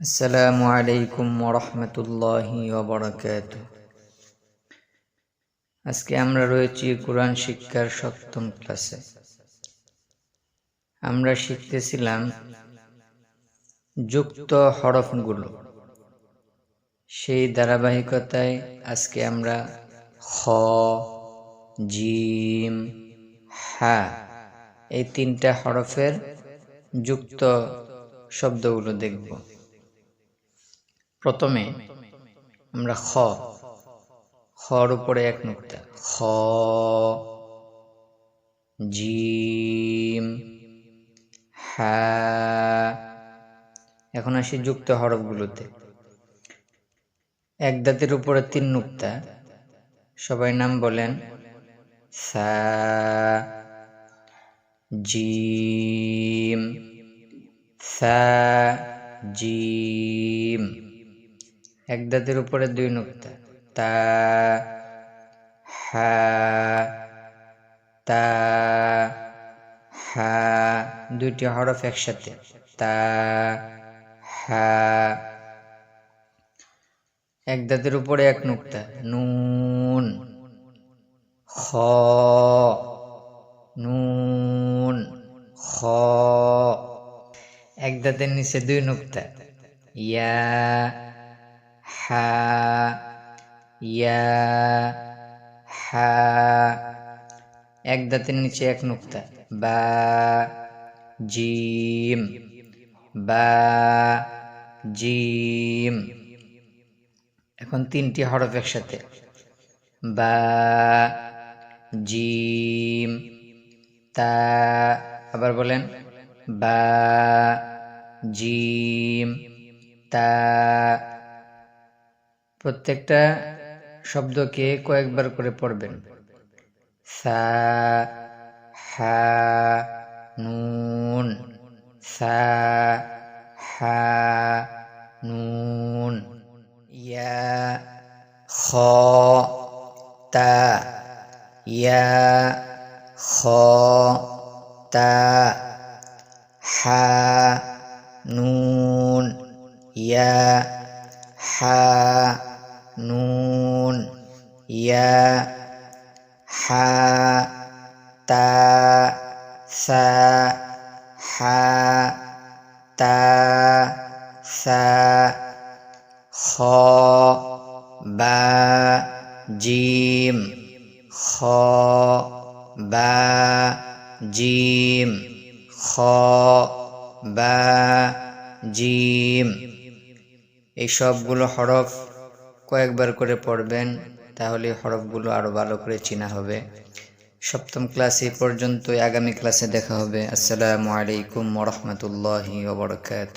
আসসালামু আলাইকুম ওরহমতুল্লাহি ওবরাকাত আজকে আমরা রয়েছি কোরআন শিক্ষার সপ্তম ক্লাসে। আমরা শিখতেছিলাম যুক্ত হরফগুলো। সেই ধারাবাহিকতায় আজকে আমরা খ, জিম, হা এই তিনটা হরফের যুক্ত শব্দগুলো দেখব। প্রথমে আমরা খ, খর উপরে এক নুক্তা। খ, জিম হা এখন আসি যুক্ত হরফগুলোতে। এক দাঁতের উপরে তিন নুক্তা। সবাই নাম বলেন সা জিম সা জিম। এক দাঁতের উপরে দুই নুক্তা। তা, হা তা, হা, দুইটি হরফ একসাথে। তা, হা, এক দাঁতের উপরে এক নুক্তা। নুন, খ নুন, খ, এক দাঁতের নিচে দুই নুক্তা। ইয়া হা, ইয়া, হা, এক দাঁতের নিচে এক নুক্তা, বা, জিম বা, জিম। এখন তিনটি হরফ একসাথে, বা, জিম, তা, আবার বলেন, বা, জিম, তা প্রত্যেকটা শব্দকে কয়েকবার করে পড়বেন। সা, হা, নুন, সা, হা, নুন, ইয়া, খ, তা, ইয়া, খ, তা, হা, নুন, ইয়া হা, নুন, ইয়া, হা, তা হা, তা খ, বা, জিম, খ, বা, জিম, খ, বা, জিম এই সবগুলো হরফ কয়েকবার করে পড়বেন, তাহলে হরফগুলো আরও ভালো করে চেনা হবে। সপ্তম ক্লাস এই পর্যন্ত আগামী ক্লাসে দেখা হবে। আসসালামু আলাইকুম ওরহমতুল্লাহি ওবরকাত